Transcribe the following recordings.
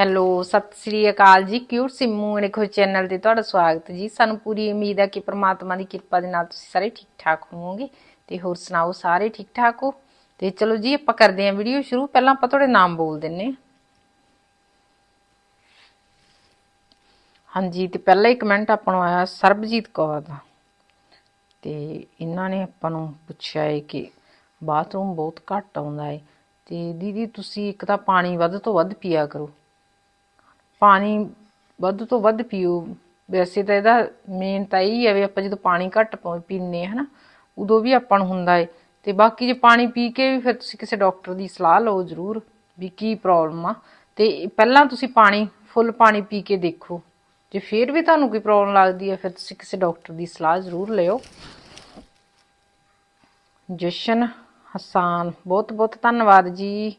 Hello, Sat Sri ਅਕਾਲ ਜੀ। Cute Simmu ਦੇਖੋ channel ਤੇ ਤੁਹਾਡਾ ਸਵਾਗਤ ਜੀ। ਸਾਨੂੰ ਪੂਰੀ ਉਮੀਦ ਹੈ ਕਿ ਪ੍ਰਮਾਤਮਾ ਦੀ ਕਿਰਪਾ ਦੇ ਨਾਲ ਤੁਸੀਂ ਸਾਰੇ ਠੀਕ ਠਾਕ ਹੋਵੋਗੇ ਤੇ ਹੋਰ ਸੁਣਾਓ, ਸਾਰੇ ਠੀਕ ਠਾਕ ਹੋ? ਤੇ ਚਲੋ ਜੀ, ਆਪਾਂ ਕਰਦੇ ਹਾਂ ਵੀਡੀਓ ਸ਼ੁਰੂ। ਪਹਿਲਾਂ ਆਪਾਂ ਤੁਹਾਡੇ ਨਾਮ ਬੋਲ ਦਿੰਨੇ ਹਾਂ। ਹਾਂਜੀ, ਤੇ ਪਹਿਲਾ ਹੀ ਕਮੈਂਟ ਆਪਾਂ ਨੂੰ ਆਇਆ ਸਰਬਜੀਤ ਕੌਰ ਦਾ। ਤੇ ਇਹਨਾਂ ਨੇ ਆਪਾਂ ਨੂੰ ਪੁੱਛਿਆ ਹੈ ਕਿ ਬਾਥਰੂਮ ਬਹੁਤ ਘੱਟ ਆਉਂਦਾ ਹੈ ਤੇ ਦੀਦੀ, ਤੁਸੀਂ ਇੱਕ ਤਾਂ ਪਾਣੀ ਵੱਧ ਤੋਂ ਵੱਧ ਪੀਆ ਕਰੋ। ਪਾਣੀ ਵੱਧ ਤੋਂ ਵੱਧ ਪੀਓ। ਵੈਸੇ ਤਾਂ ਇਹਦਾ ਮੇਨ ਤਾਂ ਇਹ ਹੈ ਵੀ ਆਪਾਂ ਜਦੋਂ ਪਾਣੀ ਘੱਟ ਪ- ਪੀਂਦੇ ਹਾਂ ਨਾ ਉਦੋਂ ਵੀ ਆਪਾਂ ਨੂੰ ਹੁੰਦਾ ਏ। ਤੇ ਬਾਕੀ ਜੇ ਪਾਣੀ ਪੀ ਕੇ ਵੀ ਫਿਰ ਤੁਸੀਂ ਕਿਸੇ ਡਾਕਟਰ ਦੀ ਸਲਾਹ ਲਓ ਜ਼ਰੂਰ ਵੀ ਕੀ ਪ੍ਰੋਬਲਮ ਆ। ਤੇ ਪਹਿਲਾਂ ਤੁਸੀਂ ਪਾਣੀ, ਫੁੱਲ ਪਾਣੀ ਪੀ ਕੇ ਦੇਖੋ। ਜੇ ਫਿਰ ਵੀ ਤੁਹਾਨੂੰ ਕੋਈ ਪ੍ਰੋਬਲਮ ਲੱਗਦੀ ਹੈ, ਫਿਰ ਤੁਸੀਂ ਕਿਸੇ ਡਾਕਟਰ ਦੀ ਸਲਾਹ ਜ਼ਰੂਰ ਲਿਓ। ਜਸ਼ਨ ਹਸਾਨ ਬਹੁਤ ਬਹੁਤ ਧੰਨਵਾਦ ਜੀ।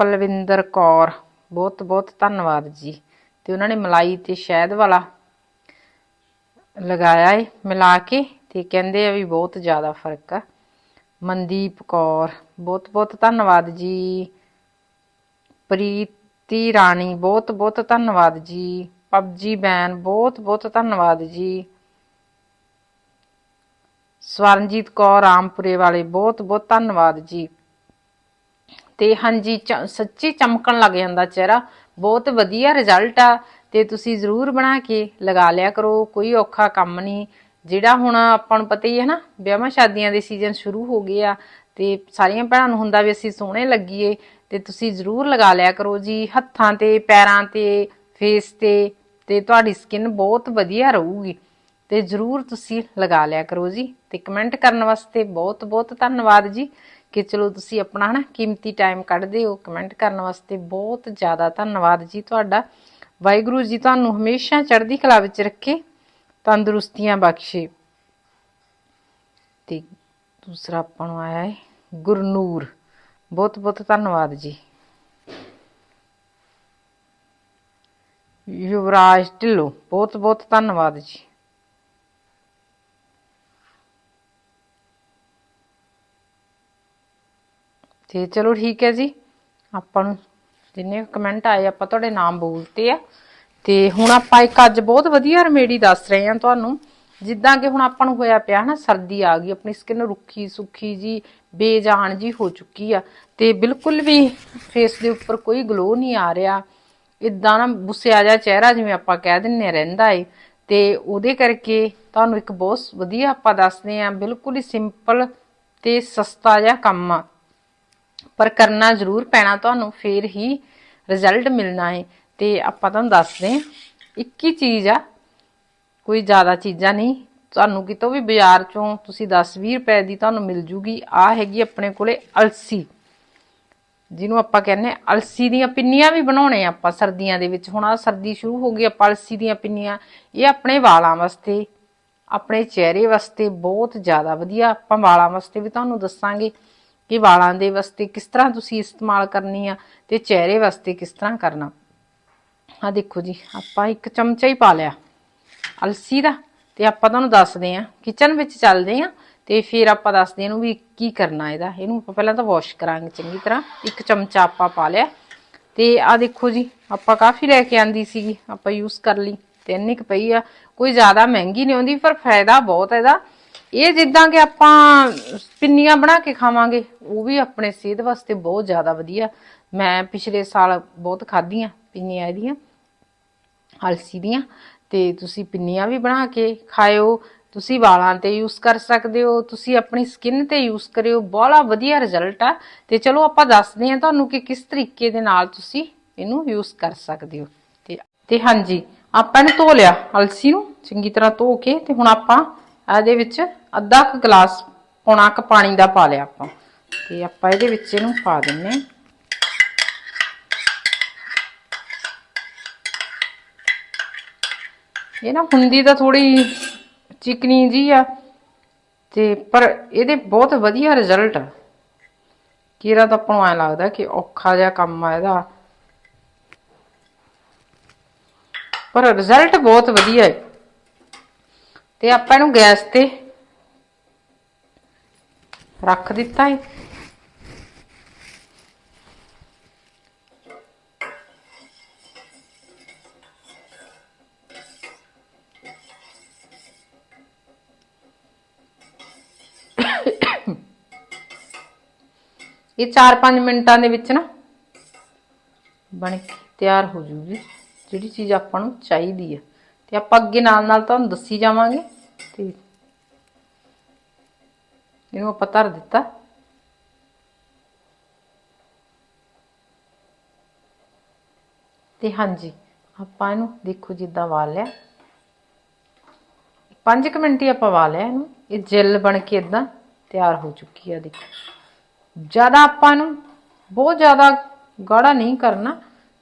ਪਲਵਿੰਦਰ ਕੌਰ। ਬਹੁਤ ਬਹੁਤ ਧੰਨਵਾਦ ਜੀ। ਤੇ ਉਹਨਾਂ ਨੇ ਮਲਾਈ ਤੇ ਸ਼ਹਿਦ ਵਾਲਾ ਲਗਾਇਆ ਏ ਮਿਲਾ ਕੇ ਤੇ ਕਹਿੰਦੇ ਆ ਵੀ ਬਹੁਤ ਜ਼ਿਆਦਾ ਫ਼ਰਕ ਆ। ਮਨਦੀਪ ਕੌਰ, ਬਹੁਤ ਬਹੁਤ ਧੰਨਵਾਦ ਜੀ। ਪ੍ਰੀਤੀ ਰਾਣੀ, ਬਹੁਤ ਬਹੁਤ ਧੰਨਵਾਦ ਜੀ। ਪਬਜੀ ਬੈਨ, ਬਹੁਤ ਬਹੁਤ ਧੰਨਵਾਦ ਜੀ। ਸਵਰਨਜੀਤ ਕੌਰ ਰਾਮਪੁਰੇ ਵਾਲੇ, ਬਹੁਤ ਬਹੁਤ ਧੰਨਵਾਦ ਜੀ। ਤੇ ਹਾਂਜੀ, ਚ- ਸੱਚੀ ਚਮਕਣ ਲੱਗ ਜਾਂਦਾ ਚਿਹਰਾ। ਬਹੁਤ ਵਧੀਆ ਰਿਜ਼ਲਟ ਆ ਤੇ ਤੁਸੀਂ ਜ਼ਰੂਰ ਬਣਾ ਕੇ ਲਗਾ ਲਿਆ ਕਰੋ, ਕੋਈ ਔਖਾ ਕੰਮ ਨਹੀਂ। ਜਿਹੜਾ ਹੁਣ ਆਪਾਂ ਨੂੰ ਪਤਾ ਹੀ ਹੈ ਨਾ, ਵਿਆਹਾਂ ਸ਼ਾਦੀਆਂ ਦੇ ਸੀਜ਼ਨ ਸ਼ੁਰੂ ਹੋ ਗਏ ਆ ਤੇ ਸਾਰੀਆਂ ਭੈਣਾਂ ਨੂੰ ਹੁੰਦਾ ਵੀ ਅਸੀਂ ਸੋਹਣੇ ਲੱਗੀਏ, ਤੇ ਤੁਸੀਂ ਜ਼ਰੂਰ ਲਗਾ ਲਿਆ ਕਰੋ ਜੀ। ਹੱਥਾਂ ਤੇ, ਪੈਰਾਂ ਤੇ ਫੇਸ ਤੇ ਤੇ ਤੁਹਾਡੀ ਸਕਿਨ ਬਹੁਤ ਵਧੀਆ ਰਹੂਗੀ। ਤੇ ਜਰੂਰ ਤੁਸੀਂ ਲਗਾ ਲਿਆ ਕਰੋ ਜੀ। ਤੇ ਕਮੈਂਟ ਕਰਨ ਵਾਸਤੇ ਬਹੁਤ ਬਹੁਤ ਧੰਨਵਾਦ ਜੀ। ਕਿ ਚਲੋ ਤੁਸੀਂ ਆਪਣਾ ਹਨਾ ਕੀਮਤੀ ਟਾਈਮ ਕੱਢਦੇ ਹੋ ਕਮੈਂਟ ਕਰਨ ਵਾਸਤੇ ਬਹੁਤ ਜ਼ਿਆਦਾ ਧੰਨਵਾਦ ਜੀ ਤੁਹਾਡਾ। ਵਾਹਿਗੁਰੂ ਜੀ ਤੁਹਾਨੂੰ ਹਮੇਸ਼ਾ ਚੜ੍ਹਦੀ ਕਲਾ ਵਿੱਚ ਰੱਖੇ, ਤੰਦਰੁਸਤੀਆਂ ਬਖਸ਼ੇ। ਤੇ ਦੂਸਰਾ ਆਪਾਂ ਨੂੰ ਆਇਆ ਹੈ, ਗੁਰਨੂਰ। ਬਹੁਤ ਬਹੁਤ ਧੰਨਵਾਦ ਜੀ। ਯੁਵਰਾਜ ਢਿੱਲੋਂ, ਬਹੁਤ ਬਹੁਤ ਧੰਨਵਾਦ ਜੀ। ਤੇ ਚਲੋ ਠੀਕ ਹੈ ਜੀ। ਆਪਾਂ ਨੂੰ ਜਿੰਨੇ ਕਮੈਂਟ ਆਏ, ਆਪਾਂ ਤੁਹਾਡੇ ਨਾਮ ਬੋਲਤੇ ਆ। ਤੇ ਹੁਣ ਆਪਾਂ ਇੱਕ ਅੱਜ ਬਹੁਤ ਵਧੀਆ ਰਮੇਡੀ ਦੱਸ ਰਹੇ ਹਾਂ ਤੁਹਾਨੂੰ। ਜਿੱਦਾਂ ਕਿ ਹੁਣ ਆਪਾਂ ਨੂੰ ਹੋਇਆ ਪਿਆ ਨਾ ਸਰਦੀ ਆ ਗਈ, ਆਪਣੀ ਸਕਿਨ ਰੁੱਖੀ ਸੁੱਖੀ ਜੀ, ਬੇਜਾਨ ਜੀ ਹੋ ਚੁੱਕੀ ਆ। ਤੇ ਬਿਲਕੁਲ ਵੀ ਫੇਸ ਦੇ ਉੱਪਰ ਕੋਈ ਗਲੋ ਨਹੀਂ ਆ ਰਿਹਾ। ਇਦਾਂ ਨਾ ਬੁੱਸਿਆ ਜਿਹਾ ਚਿਹਰਾ ਜਿਵੇਂ ਆਪਾਂ ਕਹਿ ਦਿੰਨੇ ਰਹਿੰਦਾ ਏ। ਤੇ ਉਹਦੇ ਕਰਕੇ ਤੁਹਾਨੂੰ ਇੱਕ ਬਹੁਤ ਵਧੀਆ ਆਪਾਂ ਦੱਸਦੇ ਆ ਬਿਲਕੁਲ ਹੀ ਸਿੰਪਲ ਤੇ ਸਸਤਾ ਜਿਹਾ ਕੰਮ ਆ। ਪਰ ਕਰਨਾ ਜ਼ਰੂਰ ਪੈਣਾ ਤੁਹਾਨੂੰ, ਫੇਰ ਹੀ ਰਿਜ਼ਲਟ ਮਿਲਣਾ ਹੈ ਤੇ ਆਪਾਂ ਤੁਹਾਨੂੰ ਦੱਸਦੇ ਹਾਂ, ਇੱਕ ਹੀ ਚੀਜ਼ ਆ, ਕੋਈ ਜ਼ਿਆਦਾ ਚੀਜ਼ਾਂ ਨਹੀਂ। ਤੁਹਾਨੂੰ ਕਿਤੋਂ ਵੀ ਬਾਜ਼ਾਰ ਚੋਂ ਤੁਸੀਂ 10-20 ਰੁਪਏ ਦੀ ਤੁਹਾਨੂੰ ਮਿਲ ਜੂਗੀ। ਆ ਹੈਗੀ ਆਪਣੇ ਕੋਲੇ ਅਲਸੀ। ਜਿਹਨੂੰ ਆਪਾਂ ਕਹਿੰਦੇ ਹਾਂ, ਅਲਸੀ ਦੀਆਂ ਪਿੰਨੀਆਂ ਵੀ ਬਣਾਉਣੇ ਆਪਾਂ ਸਰਦੀਆਂ ਦੇ ਵਿੱਚ। ਹੁਣ ਆ ਸਰਦੀ ਸ਼ੁਰੂ ਹੋ ਗਈ, ਆਪਾਂ ਅਲਸੀ ਦੀਆਂ ਪਿੰਨੀਆਂ, ਇਹ ਆਪਣੇ ਵਾਲਾਂ ਵਾਸਤੇ, ਆਪਣੇ ਚਿਹਰੇ ਵਾਸਤੇ ਬਹੁਤ ਜ਼ਿਆਦਾ ਵਧੀਆ। ਆਪਾਂ ਵਾਲਾਂ ਵਾਸਤੇ ਵੀ ਤੁਹਾਨੂੰ ਦੱਸਾਂਗੇ। ਕਿ ਵਾਲਾਂ ਦੇ ਵਾਸਤੇ ਕਿਸ ਤਰ੍ਹਾਂ ਤੁਸੀਂ ਇਸਤੇਮਾਲ ਕਰਨੀ ਆ ਤੇ ਚਿਹਰੇ ਵਾਸਤੇ ਕਿਸ ਤਰ੍ਹਾਂ ਕਰਨਾ। ਆ ਦੇਖੋ ਜੀ, ਆਪਾਂ ਇੱਕ ਚਮਚਾ ਹੀ ਪਾ ਲਿਆ, ਅਲਸੀ ਦਾ, ਤੇ ਆਪਾਂ ਤੁਹਾਨੂੰ ਦੱਸਦੇ ਆ ਕਿਚਨ ਵਿੱਚ ਚੱਲਦੇ ਆ ਤੇ ਫਿਰ ਆਪਾਂ ਦੱਸਦੇ ਇਹਨੂੰ ਵੀ ਕੀ ਕਰਨਾ ਇਹਦਾ। ਇਹਨੂੰ ਆਪਾਂ ਪਹਿਲਾਂ ਤਾਂ ਵਾਸ਼ ਕਰਾਂਗੇ ਚੰਗੀ ਤਰ੍ਹਾਂ। ਇੱਕ ਚਮਚਾ ਆਪਾਂ ਪਾ ਲਿਆ। ਤੇ ਆ ਦੇਖੋ ਜੀ, ਆਪਾਂ ਕਾਫੀ ਲੈ ਕੇ ਆਂਦੀ ਸੀਗੀ, ਆਪਾਂ ਯੂਜ਼ ਕਰ ਲਈ। ਤੇ ਇੰਨੀ ਕੁ ਪਈ ਆ। ਕੋਈ ਜ਼ਿਆਦਾ ਮਹਿੰਗੀ ਨਹੀਂ ਆਉਂਦੀ, ਪਰ ਫਾਇਦਾ ਬਹੁਤ ਹੈ ਇਹਦਾ। ਇਹ ਜਿੱਦਾਂ ਕਿ ਆਪਾਂ ਪਿੰਨੀਆਂ ਬਣਾ ਕੇ ਖਾਵਾਂਗੇ, ਉਹ ਵੀ ਆਪਣੇ ਸਿਹਤ ਵਾਸਤੇ ਬਹੁਤ ਜ਼ਿਆਦਾ ਵਧੀਆ। ਮੈਂ ਪਿਛਲੇ ਸਾਲ ਬਹੁਤ ਖਾਧੀਆਂ ਪਿੰਨੀਆਂ ਇਹਦੀਆਂ, ਅਲਸੀ ਦੀਆਂ, ਤੇ ਤੁਸੀਂ ਪਿੰਨੀਆਂ ਵੀ ਬਣਾ ਕੇ ਖਾਇਓ, ਤੁਸੀਂ ਵਾਲਾਂ ਤੇ ਯੂਜ਼ ਕਰ ਸਕਦੇ ਹੋ, ਤੁਸੀਂ ਆਪਣੀ ਸਕਿਨ ਤੇ ਯੂਜ਼ ਕਰਿਓ ਬਹੁਤ ਵਧੀਆ ਰਿਜ਼ਲਟ ਆ। ਤੇ ਚਲੋ ਆਪਾਂ ਦੱਸਦੇ ਹਾਂ ਤੁਹਾਨੂੰ ਕਿ ਕਿਸ ਤਰੀਕੇ ਦੇ ਨਾਲ ਤੁਸੀਂ ਇਹਨੂੰ ਯੂਜ਼ ਕਰ ਸਕਦੇ ਹੋ। ਤੇ ਤੇ ਹਾਂਜੀ, ਆਪਾਂ ਇਹਨੂੰ ਧੋ ਲਿਆ ਅਲਸੀ ਨੂੰ, ਚੰਗੀ ਤਰ੍ਹਾਂ ਧੋ ਕੇ, ਤੇ ਹੁਣ ਆਪਾਂ ਇਹਦੇ ਵਿੱਚ ਅੱਧਾ ਕੁ ਗਲਾਸ ਪੌਣਾ ਕੁ ਪਾਣੀ ਦਾ ਪਾ ਲਿਆ ਆਪਾਂ। ਤੇ ਆਪਾਂ ਇਹਦੇ ਵਿੱਚ ਇਹਨੂੰ ਪਾ ਦਿੰਨੇ ਹਾਂ ਇਹ ਨਾ ਹੁੰਦੀ ਤਾਂ ਥੋੜੀ ਚਿਕਨੀ ਜੀ ਆ, ਤੇ ਪਰ ਇਹਦੇ ਬਹੁਤ ਵਧੀਆ ਰਿਜ਼ਲਟ ਆ। ਕੀਰਾ ਤਾਂ ਆਪਾਂ ਨੂੰ ਐ ਲੱਗਦਾ ਕਿ ਔਖਾ ਜਿਹਾ ਕੰਮ ਆ ਇਹਦਾ। ਪਰ ਰਿਜ਼ਲਟ ਬਹੁਤ ਵਧੀਆ ਹੈ ਤੇ ਆਪਾਂ ਇਹਨੂੰ ਗੈਸ ਤੇ ਰੱਖ ਦਿੱਤਾ ਹੈ ਇਹ 4-5 ਮਿੰਟਾਂ ਦੇ ਵਿੱਚ ਨਾ ਬਣ ਕੇ ਤਿਆਰ ਹੋ ਜੂਗੀ। ਜਿਹੜੀ ਚੀਜ਼ ਆਪਾਂ ਨੂੰ ਚਾਹੀਦੀ ਹੈ ਤੇ ਆਪਾਂ ਅੱਗੇ ਨਾਲ ਨਾਲ ਤੁਹਾਨੂੰ ਦੱਸੀ ਜਾਵਾਂਗੇ ਤੇ ਇਹਨੂੰ ਆਪਾਂ ਧਰ ਦਿੱਤਾ। ਤੇ ਹਾਂਜੀ, ਆਪਾਂ ਇਹਨੂੰ ਦੇਖੋ ਜਿੱਦਾਂ ਵਾਲ ਲਿਆ 5 ਮਿੰਟ ਹੀ ਆਪਾਂ ਵਾ ਲਿਆ ਇਹਨੂੰ। ਇਹ ਜੈਲ ਬਣ ਕੇ ਇਦਾਂ ਤਿਆਰ ਹੋ ਚੁੱਕੀ ਆ, ਦੇਖੋ। ਜ਼ਿਆਦਾ ਆਪਾਂ ਨੂੰ ਬਹੁਤ ਜ਼ਿਆਦਾ ਗਾੜਾ ਨਹੀਂ ਕਰਨਾ,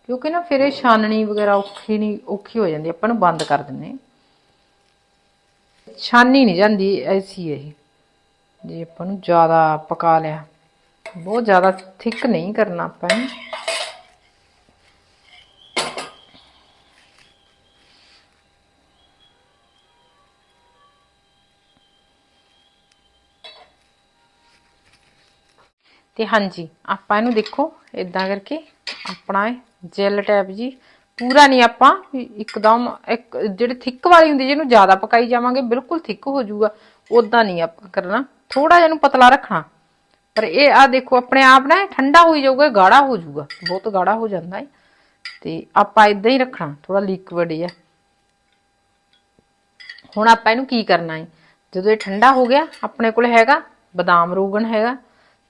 ਕਿਉਂਕਿ ਨਾ ਫਿਰ ਇਹ ਛਾਨਣੀ ਵਗੈਰਾ ਔਖੀ ਨਹੀਂ, ਔਖੀ ਹੋ ਜਾਂਦੀ ਆਪਾਂ ਨੂੰ ਬੰਦ ਕਰ ਦਿੰਨੇ ਛਾਨੀ ਨਹੀਂ ਜਾਂਦੀ, ਐਸੀ ਇਹ। ਜੇ ਆਪਾਂ ਨੂੰ ਜ਼ਿਆਦਾ ਪਕਾ ਲਿਆ। ਬਹੁਤ ਜ਼ਿਆਦਾ ਥਿਕ ਨਹੀਂ ਕਰਨਾ ਆਪਾਂ ਇਹਨੂੰ। ਤੇ ਹਾਂਜੀ, ਆਪਾਂ ਇਹਨੂੰ ਦੇਖੋ ਇਦਾਂ ਕਰਕੇ ਆਪਣਾ ਜੈਲ ਟੈਪ ਜੀ, ਪੂਰਾ ਨਹੀਂ ਆਪਾਂ ਵੀ ਇੱਕਦਮ ਇੱਕ, ਜਿਹੜੀ ਥਿੱਕ ਵਾਲੀ ਹੁੰਦੀ, ਜਿਹਨੂੰ ਜ਼ਿਆਦਾ ਪਕਾਈ ਜਾਵਾਂਗੇ, ਬਿਲਕੁਲ ਥਿੱਕ ਹੋ ਜਾਊਗਾ। ਉਦਾਂ ਨਹੀਂ ਆਪਾਂ ਕਰਨਾ। ਥੋੜਾ ਜਿਹਾ ਇਹਨੂੰ ਪਤਲਾ ਰੱਖਣਾ। ਪਰ ਇਹ ਆ ਦੇਖੋ, ਆਪਣੇ ਆਪ ਨਾ ਠੰਡਾ ਹੋਈ ਜਾਊਗਾ ਗਾੜਾ ਹੋ ਜਾਊਗਾ। ਬਹੁਤ ਗਾੜਾ ਹੋ ਜਾਂਦਾ ਹੈ। ਤੇ ਆਪਾਂ ਇਦਾਂ ਹੀ ਰੱਖਣਾ। ਥੋੜਾ ਲਿਕਵਿਡ ਜਿਹਾ। ਹੁਣ ਆਪਾਂ ਇਹਨੂੰ ਕੀ ਕਰਨਾ ਹੈ? ਜਦੋਂ ਇਹ ਠੰਡਾ ਹੋ ਗਿਆ, ਆਪਣੇ ਕੋਲ ਹੈਗਾ ਬਦਾਮ ਰੋਗਨ ਹੈਗਾ।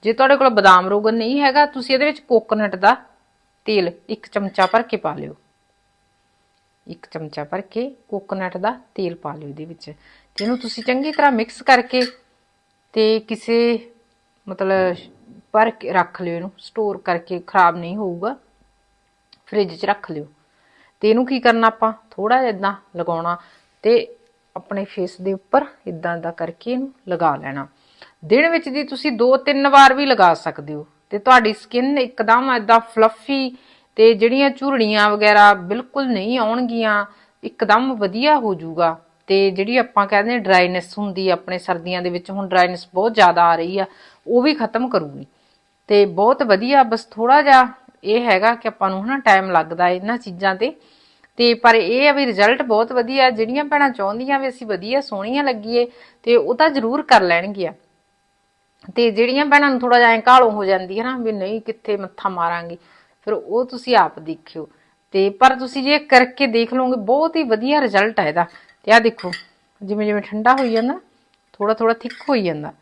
ਜੇ ਤੁਹਾਡੇ ਕੋਲ ਬਦਾਮ ਰੋਗਨ ਨਹੀਂ ਹੈਗਾ, ਤੁਸੀਂ ਇਹਦੇ ਵਿੱਚ ਕੋਕੋਨਟ ਦਾ ਤੇਲ ਇੱਕ ਚਮਚਾ ਭਰ ਕੇ ਪਾ ਲਿਓ। ਇੱਕ ਚਮਚਾ ਭਰ ਕੇ ਕੋਕੋਨਟ ਦਾ ਤੇਲ ਪਾ ਲਿਓ ਇਹਦੇ ਵਿੱਚ। ਤੇ ਇਹਨੂੰ ਤੁਸੀਂ ਚੰਗੀ ਤਰ੍ਹਾਂ ਮਿਕਸ ਕਰਕੇ ਤੇ ਕਿਸੇ ਮਤਲਬ ਭਰ ਕੇ ਰੱਖ ਲਿਓ ਇਹਨੂੰ ਸਟੋਰ ਕਰਕੇ ਖਰਾਬ ਨਹੀਂ ਹੋਊਗਾ ਫ੍ਰਿਜ 'ਚ ਰੱਖ ਲਿਓ। ਤੇ ਇਹਨੂੰ ਕੀ ਕਰਨਾ ਆਪਾਂ? ਥੋੜਾ ਜਿਹਾ ਇਦਾਂ ਲਗਾਉਣਾ ਤੇ ਆਪਣੇ ਫੇਸ ਦੇ ਉੱਪਰ ਇਦਾਂ ਦਾ ਕਰਕੇ ਇਹਨੂੰ ਲਗਾ ਲੈਣਾ। ਦਿਨ ਵਿੱਚ ਦੀ ਤੁਸੀਂ ਦੋ ਤਿੰਨ ਵਾਰ ਵੀ ਲਗਾ ਸਕਦੇ ਹੋ ਤੇ ਤੁਹਾਡੀ ਸਕਿਨ ਇੱਕਦਮ ਇਦਾਂ ਫਲਫੀ ਤੇ ਜਿਹੜੀਆਂ ਝੁਰੜੀਆਂ ਵਗੈਰਾ ਬਿਲਕੁਲ ਨਹੀਂ ਆਉਣਗੀਆਂ, ਇੱਕਦਮ ਵਧੀਆ ਹੋ ਜਾਊਗਾ। ਤੇ ਜਿਹੜੀ ਆਪਾਂ ਕਹਿੰਦੇ ਡਰਾਈਨੈਸ ਹੁੰਦੀ ਆਪਣੇ ਸਰਦੀਆਂ ਦੇ ਵਿੱਚ, ਹੁਣ ਡਰਾਈਨੈਸ ਬਹੁਤ ਜ਼ਿਆਦਾ ਆ ਰਹੀ ਆ, ਉਹ ਵੀ ਖਤਮ ਕਰੂਗੀ। ਤੇ ਬਹੁਤ ਵਧੀਆ, ਬਸ ਥੋੜਾ ਜਿਹਾ ਇਹ ਹੈਗਾ ਕਿ ਆਪਾਂ ਨੂੰ ਹਨਾ ਟਾਈਮ ਲੱਗਦਾ ਇਹਨਾਂ ਚੀਜ਼ਾਂ ਤੇ। ਤੇ ਪਰ ਇਹ ਆ ਵੀ ਰਿਜ਼ਲਟ ਬਹੁਤ ਵਧੀਆ, ਜਿਹੜੀਆਂ ਭੈਣਾਂ ਚਾਹੁੰਦੀਆਂ ਵੀ ਅਸੀਂ ਵਧੀਆ ਸੋਹਣੀਆਂ ਲੱਗੀਏ, ਤੇ ਉਹ ਤਾਂ ਜ਼ਰੂਰ ਕਰ ਲੈਣਗੀਆਂ। ਤੇ ਜਿਹੜੀਆਂ ਭੈਣਾਂ ਨੂੰ ਥੋੜਾ ਜਿਹਾ ਐਂ ਕਾਲੋਂ ਹੋ ਜਾਂਦੀ ਹੈ ਨਾ ਵੀ ਨਹੀਂ ਕਿੱਥੇ ਮੱਥਾ ਮਾਰਾਂਗੇ, ਫਿਰ ਉਹ ਤੁਸੀਂ ਆਪ ਦੇਖਿਓ। ਤੇ ਪਰ ਤੁਸੀਂ ਜੇ ਕਰਕੇ ਦੇਖ ਲਓਗੇ, ਬਹੁਤ ਹੀ ਵਧੀਆ ਰਿਜ਼ਲਟ ਆ ਇਹਦਾ। ਤੇ ਆ ਦੇਖੋ, ਜਿਵੇਂ ਜਿਵੇਂ ਠੰਡਾ ਹੋਈ ਜਾਂਦਾ ਥੋੜਾ ਥੋੜਾ ਥਿੱਕ ਹੋਈ ਜਾਂਦਾ।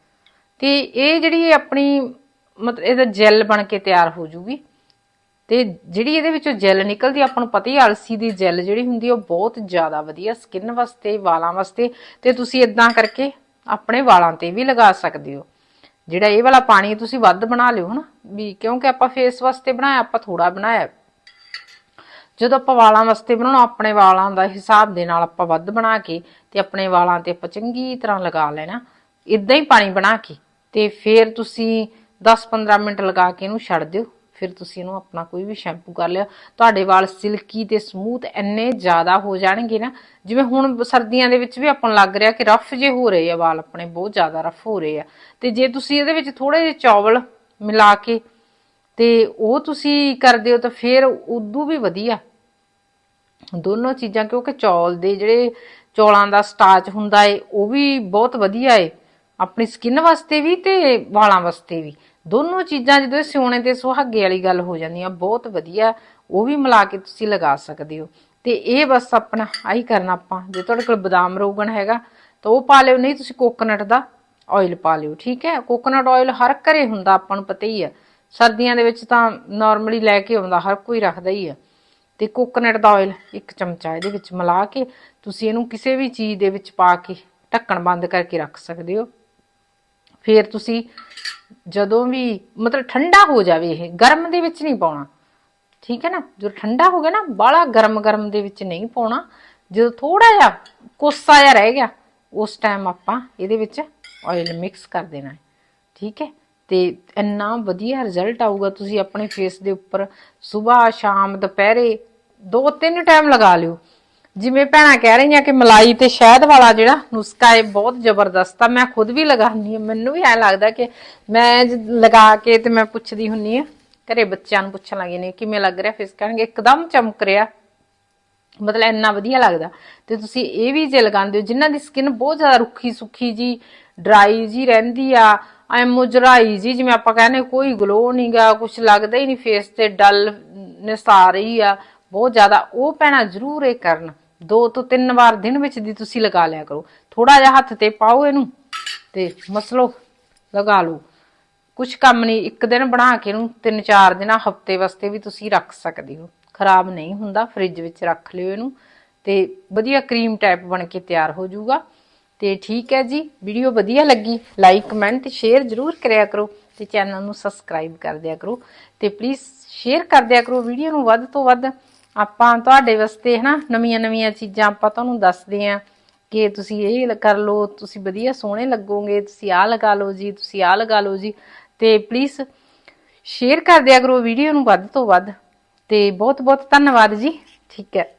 ਤੇ ਇਹ ਜਿਹੜੀ ਆਪਣੀ ਮਤਲਬ ਇਹਦਾ ਜੈਲ ਬਣ ਕੇ ਤਿਆਰ ਹੋ ਜੂਗੀ। ਤੇ ਜਿਹੜੀ ਇਹਦੇ ਵਿੱਚੋਂ ਜੈਲ ਨਿਕਲਦੀ, ਆਪਾਂ ਨੂੰ ਪਤਾ ਹੀ ਅਲਸੀ ਦੀ ਜੈਲ ਜਿਹੜੀ ਹੁੰਦੀ ਉਹ ਬਹੁਤ ਜ਼ਿਆਦਾ ਵਧੀਆ ਸਕਿਨ ਵਾਸਤੇ, ਵਾਲਾਂ ਵਾਸਤੇ। ਤੇ ਤੁਸੀਂ ਇਦਾਂ ਕਰਕੇ ਆਪਣੇ ਵਾਲਾਂ ਤੇ ਵੀ ਲਗਾ ਸਕਦੇ ਹੋ। ਜਿਹੜਾ ਇਹ ਵਾਲਾ ਪਾਣੀ ਤੁਸੀਂ ਵੱਧ ਬਣਾ ਲਿਓ ਹਨਾ, ਵੀ ਕਿਉਂਕਿ ਆਪਾਂ ਫੇਸ ਵਾਸਤੇ ਬਣਾਇਆ, ਆਪਾਂ ਥੋੜਾ ਬਣਾਇਆ। ਜਦੋਂ ਆਪਾਂ ਵਾਲਾਂ ਵਾਸਤੇ ਬਣਾਉਣਾ, ਆਪਣੇ ਵਾਲਾਂ ਦਾ ਹਿਸਾਬ ਦੇ ਨਾਲ ਆਪਾਂ ਵੱਧ ਬਣਾ ਕੇ ਤੇ ਆਪਣੇ ਵਾਲਾਂ ਤੇ ਆਪਾਂ ਚੰਗੀ ਤਰ੍ਹਾਂ ਲਗਾ ਲੈਣਾ। ਇਦਾਂ ਹੀ ਪਾਣੀ ਬਣਾ ਕੇ ਤੇ ਫਿਰ ਤੁਸੀਂ 10-15 ਮਿੰਟ ਲਗਾ ਕੇ ਇਹਨੂੰ ਛੱਡ ਦਿਓ। ਫਿਰ ਤੁਸੀਂ ਇਹਨੂੰ ਆਪਣਾ ਕੋਈ ਵੀ ਸ਼ੈਂਪੂ ਕਰ ਲਿਓ। ਤੁਹਾਡੇ ਵਾਲ ਸਿਲਕੀ ਤੇ ਸਮੂਥ ਇੰਨੇ ਜ਼ਿਆਦਾ ਹੋ ਜਾਣਗੇ ਨਾ, ਜਿਵੇਂ ਹੁਣ ਸਰਦੀਆਂ ਦੇ ਵਿੱਚ ਵੀ ਆਪਾਂ ਨੂੰ ਲੱਗ ਰਿਹਾ ਕਿ ਰਫ ਜੇ ਹੋ ਰਹੇ ਆ ਵਾਲ, ਆਪਣੇ ਬਹੁਤ ਜ਼ਿਆਦਾ ਰਫ ਹੋ ਰਹੇ ਆ। ਤੇ ਜੇ ਤੁਸੀਂ ਇਹਦੇ ਵਿੱਚ ਥੋੜੇ ਜਿਹੇ ਚੌਵਲ ਮਿਲਾ ਕੇ ਤੇ ਉਹ ਤੁਸੀਂ ਕਰਦੇ ਹੋ ਤਾਂ ਫਿਰ ਉਦੋਂ ਵੀ ਵਧੀਆ। ਦੋਨੋਂ ਚੀਜ਼ਾਂ, ਕਿਉਂਕਿ ਚੌਲ ਦੇ ਜਿਹੜੇ ਚੌਲਾਂ ਦਾ ਸਟਾਰਚ ਹੁੰਦਾ ਏ, ਉਹ ਵੀ ਬਹੁਤ ਵਧੀਆ ਏ, ਆਪਣੀ ਸਕਿਨ ਵਾਸਤੇ ਵੀ ਤੇ ਵਾਲਾਂ ਵਾਸਤੇ ਵੀ। ਦੋਨੋਂ ਚੀਜ਼ਾਂ ਜਦੋਂ ਸਿਉਣੇ ਤੇ ਸੁਹਾਗੇ ਵਾਲੀ ਗੱਲ ਹੋ ਜਾਂਦੀਆਂ, ਬਹੁਤ ਵਧੀਆ, ਉਹ ਵੀ ਮਿਲਾ ਕੇ ਤੁਸੀਂ ਲਗਾ ਸਕਦੇ ਹੋ। ਤੇ ਇਹ ਬਸ ਆਪਣਾ ਆਹੀ ਕਰਨਾ ਆਪਾਂ, ਜੇ ਤੁਹਾਡੇ ਕੋਲ ਬਦਾਮ ਰੋਗਣ ਹੈਗਾ, ਤਾਂ ਉਹ ਪਾ ਲਿਓ, ਨਹੀਂ ਤੁਸੀਂ ਕੋਕੋਨਟ ਦਾ ਆਇਲ ਪਾ ਲਿਓ, ਠੀਕ ਹੈ? ਕੋਕੋਨਟ ਆਇਲ ਹਰ ਘਰੇ ਹੁੰਦਾ, ਆਪਾਂ ਨੂੰ ਪਤਾ ਹੀ ਆ। ਸਰਦੀਆਂ ਦੇ ਵਿੱਚ ਤਾਂ ਨਾਰਮਲੀ ਲੈ ਕੇ ਆਉਂਦਾ, ਹਰ ਕੋਈ ਰੱਖਦਾ ਹੀ ਆ। ਤੇ ਕੋਕੋਨਟ ਦਾ ਆਇਲ ਇੱਕ ਚਮਚਾ ਇਹਦੇ ਵਿੱਚ ਮਿਲਾ ਕੇ ਤੁਸੀਂ ਇਹਨੂੰ ਕਿਸੇ ਵੀ ਚੀਜ਼ ਦੇ ਵਿੱਚ ਪਾ ਕੇ ਢੱਕਣ ਬੰਦ ਕਰਕੇ ਰੱਖ ਸਕਦੇ ਹੋ। ਫਿਰ ਤੁਸੀਂ ਜਦੋਂ ਵੀ, ਮਤਲਬ ਠੰਡਾ ਹੋ ਜਾਵੇ ਇਹ, ਗਰਮ ਦੇ ਵਿੱਚ ਨਹੀਂ ਪਾਉਣਾ। ਠੀਕ ਹੈ ਨਾ? ਜਦੋਂ ਠੰਡਾ ਹੋ ਗਿਆ ਨਾ ਬਾਲਾ ਗਰਮ ਗਰਮ ਦੇ ਵਿੱਚ ਨਹੀਂ ਪਾਉਣਾ। ਜਦੋਂ ਥੋੜਾ ਜਿਹਾ ਕੋਸਾ ਜਿਹਾ ਰਹਿ ਗਿਆ, ਉਸ ਟਾਈਮ ਆਪਾਂ ਇਹਦੇ ਵਿੱਚ ਆਇਲ ਮਿਕਸ ਕਰ ਦੇਣਾ ਹੈ। ਠੀਕ ਹੈ? ਤੇ ਇੰਨਾ ਵਧੀਆ ਰਿਜ਼ਲਟ ਆਊਗਾ, ਤੁਸੀਂ ਆਪਣੇ ਫੇਸ ਦੇ ਉੱਪਰ ਸਵੇਰ, ਸ਼ਾਮ, ਦੁਪਹਿਰੇ ਦੋ ਤਿੰਨ ਟਾਈਮ ਲਗਾ ਲਿਓ। ਜਿਵੇਂ ਭੈਣਾਂ ਕਹਿ ਰਹੀਆਂ ਕਿ ਮਲਾਈ ਤੇ ਸ਼ਹਿਦ ਵਾਲਾ ਜਿਹੜਾ ਨੁਸਖਾ ਹੈ ਬਹੁਤ ਜ਼ਬਰਦਸਤ ਆ, ਮੈਂ ਖੁਦ ਵੀ ਲਗਾਉਂਦੀ ਹਾਂ। ਮੈਨੂੰ ਵੀ ਐ ਲੱਗਦਾ ਕਿ ਮੈਂ ਜ- ਲਗਾ ਕੇ ਤੇ ਮੈਂ ਪੁੱਛਦੀ ਹੁੰਨੀ ਆ ਘਰੇ ਬੱਚਿਆਂ ਨੂੰ ਪੁੱਛਣ ਲੱਗੇ ਨੇ ਕਿਵੇਂ ਲੱਗ ਰਿਹਾ? ਫੇਸ ਕਹਿਣਗੇ, ਇੱਕਦਮ ਚਮਕ ਰਿਹਾ। ਮਤਲਬ ਇੰਨਾ ਵਧੀਆ ਲੱਗਦਾ। ਤੇ ਤੁਸੀਂ ਇਹ ਵੀ ਜੇ ਲਗਾਉਂਦੇ ਹੋ, ਜਿਨ੍ਹਾਂ ਦੀ ਸਕਿਨ ਬਹੁਤ ਜ਼ਿਆਦਾ ਰੁੱਖੀ ਸੁੱਖੀ ਜੀ ਡਰਾਈ ਜੀ ਰਹਿੰਦੀ ਆ ਐ ਮੁਜਰਾਈ ਜੀ, ਜਿਵੇਂ ਆਪਾਂ ਕਹਿੰਦੇ ਕੋਈ ਗਲੋ ਨਹੀਂਗਾ ਕੁਝ ਲੱਗਦਾ ਹੀ ਨਹੀਂ ਫੇਸ ਤੇ, ਡਲ ਨਿਸਾਰ ਰਹੀ ਆ। ਬਹੁਤ ਜ਼ਿਆਦਾ, ਉਹ ਪੈਣਾ ਜ਼ਰੂਰ ਇਹ ਕਰਨ। ਦੋ ਤੋਂ ਤਿੰਨ ਵਾਰ ਦਿਨ ਵਿੱਚ ਦੀ ਤੁਸੀਂ ਲਗਾ ਲਿਆ ਕਰੋ। ਥੋੜਾ ਜਿਹਾ ਹੱਥ ਤੇ ਪਾਓ ਇਹਨੂੰ ਤੇ ਮਸਲੋ ਲਗਾ ਲਓ। ਕੁਝ ਕੰਮ ਨਹੀਂ, ਇੱਕ ਦਿਨ ਬਣਾ ਕੇ ਇਹਨੂੰ ਤਿੰਨ ਚਾਰ ਦਿਨਾਂ ਹਫ਼ਤੇ ਵਾਸਤੇ ਵੀ ਤੁਸੀਂ ਰੱਖ ਸਕਦੇ ਹੋ। ਖਰਾਬ ਨਹੀਂ ਹੁੰਦਾ ਫ੍ਰਿਜ ਵਿੱਚ ਰੱਖ ਲਿਓ ਇਹਨੂੰ ਤੇ ਵਧੀਆ ਕਰੀਮ ਟਾਈਪ ਬਣ ਕੇ ਤਿਆਰ ਹੋ ਜਾਊਗਾ। ਤੇ ਠੀਕ ਹੈ ਜੀ ਵੀਡੀਓ ਵਧੀਆ ਲੱਗੀ ਲਾਈਕ ਕਮੈਂਟ ਸ਼ੇਅਰ ਜ਼ਰੂਰ ਕਰਿਆ ਕਰੋ ਤੇ ਚੈਨਲ ਨੂੰ ਸਬਸਕ੍ਰਾਈਬ ਕਰ ਦਿਆ ਕਰੋ ਤੇ ਪਲੀਜ਼ ਸ਼ੇਅਰ ਕਰ ਦਿਆ ਕਰੋ ਵੀਡੀਓ ਨੂੰ ਵੱਧ ਤੋਂ ਵੱਧ। ਆਪਾਂ ਤੁਹਾਡੇ ਵਾਸਤੇ ਹਨਾ, ਨਵੀਆਂ ਨਵੀਆਂ ਚੀਜ਼ਾਂ ਆਪਾਂ ਤੁਹਾਨੂੰ ਦੱਸਦੇ ਆਂ ਕਿ ਤੁਸੀਂ ਇਹ ਕਰ ਲਓ, ਤੁਸੀਂ ਵਧੀਆ ਸੋਹਣੇ ਲੱਗੋਗੇ, ਤੁਸੀਂ ਆਹ ਲਗਾ ਲਓ ਜੀ, ਤੁਸੀਂ ਆਹ ਲਗਾ ਲਓ ਜੀ। ਤੇ ਪਲੀਜ਼ ਸ਼ੇਅਰ ਕਰ ਦਿਆ ਕਰੋ ਵੀਡੀਓ ਨੂੰ ਵੱਧ ਤੋਂ ਵੱਧ। ਤੇ ਬਹੁਤ ਬਹੁਤ ਧੰਨਵਾਦ ਜੀ, ਠੀਕ ਹੈ।